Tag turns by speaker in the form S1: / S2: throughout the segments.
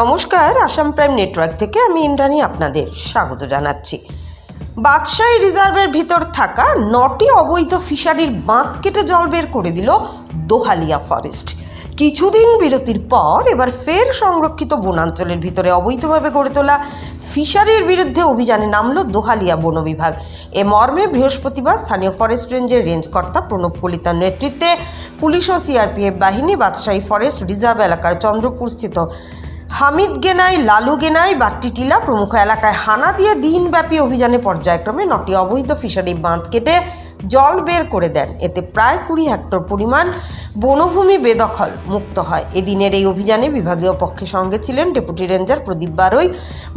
S1: নমস্কার, Assam prime network থেকে আমি ইন্দ্রাণী আপনাদের স্বাগত জানাচ্ছি। বাদশাহী রিজার্ভের ভিতর থাকা নটি অবৈধ ফিশারির বাঁধ কেটে জল বের করে দিল দোহালিয়া ফরেস্ট। কিছুদিন বিরতির পর এবার ফের সংরক্ষিত বনাঞ্চলের ভিতরে অবৈধভাবে গড়ে তোলা ফিশারির বিরুদ্ধে অভিযানে নামল দোহালিয়া বন বিভাগ। এ মর্মে বৃহস্পতিবার স্থানীয় ফরেস্ট রেঞ্জের রেঞ্জ কর্তা প্রণব কলিতার নেতৃত্বে পুলিশ ও সিআরপিএফ বাহিনী বাদশাহী ফরেস্ট রিজার্ভ এলাকার চন্দ্রপুর স্থিত হামিদ গেনাই, লালু গেনাই বাট্টিটিলা প্রমুখ এলাকায় হানা দিয়ে দিনব্যাপী অভিযানে পর্যায়ক্রমে নটি অবৈধ ফিশারি বাঁধ কেটে জল বের করে দেন। এতে প্রায় কুড়ি হেক্টর পরিমাণ বনভূমি বেদখল, মুক্ত হয়। এদিনের এই অভিযানে বিভাগীয় পক্ষে সঙ্গে ছিলেন ডেপুটি রেঞ্জার প্রদীপ বারৈ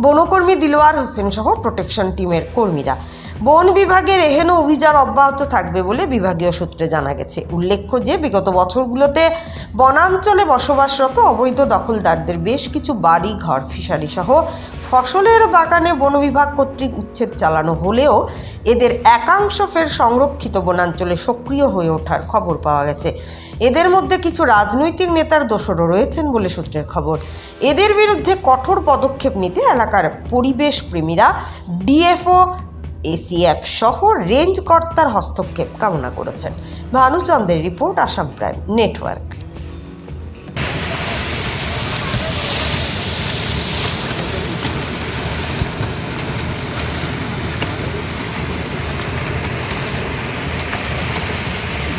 S1: বনকর্মী দিলোয়ার হোসেন সহ প্রোটেকশন টিমের কর্মীরা। বন বিভাগের এহেন অভিযান অব্যাহত থাকবে বলে বিভাগীয় সূত্রে জানা গেছে। উল্লেখ্য যে, বিগত বছরগুলোতে বনাঞ্চলে বসবাসরত অবৈধ দখলদারদের বেশ কিছু বাড়ি, ঘর, ফিশারি সহ ফসলের বাগানে বন বিভাগ কর্তৃক উচ্ছেদ চালানো হলেও এদের একাংশ ফের সংরক্ষিত বনাঞ্চলে সক্রিয় হয়ে ওঠার খবর পাওয়া গেছে। এদের মধ্যে কিছু রাজনৈতিক নেতার দোষরও রয়েছেন বলে সূত্রের খবর। এদের বিরুদ্ধে কঠোর পদক্ষেপ নিতে এলাকার পরিবেশ প্রেমীরা ডিএফও, এসিএফ সহ রেঞ্জ কর্তার হস্তক্ষেপ কামনা করেছেন। ভানুচন্দ্রের রিপোর্ট, আসাম প্রাইম, নেটওয়ার্ক।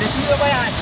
S2: দেখি ভাই আয়।